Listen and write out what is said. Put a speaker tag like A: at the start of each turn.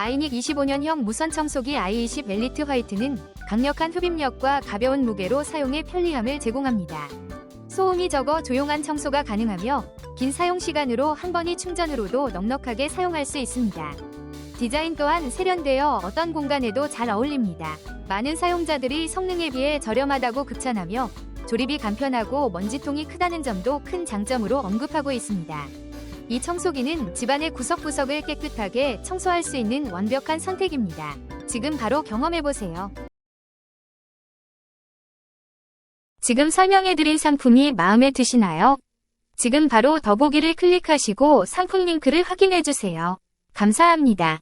A: 아이닉 25년형 무선 청소기 i20 엘리트 화이트는 강력한 흡입력과 가벼운 무게로 사용에 편리함을 제공합니다. 소음이 적어 조용한 청소가 가능하며 긴 사용 시간으로 한 번이 충전으로도 넉넉하게 사용할 수 있습니다. 디자인 또한 세련되어 어떤 공간에도 잘 어울립니다. 많은 사용자들이 성능에 비해 저렴하다고 극찬하며 조립이 간편하고 먼지통이 크다는 점도 큰 장점으로 언급하고 있습니다. 이 청소기는 집안의 구석구석을 깨끗하게 청소할 수 있는 완벽한 선택입니다. 지금 바로 경험해보세요. 지금 설명해드린 상품이 마음에 드시나요? 지금 바로 더보기를 클릭하시고 상품 링크를 확인해주세요. 감사합니다.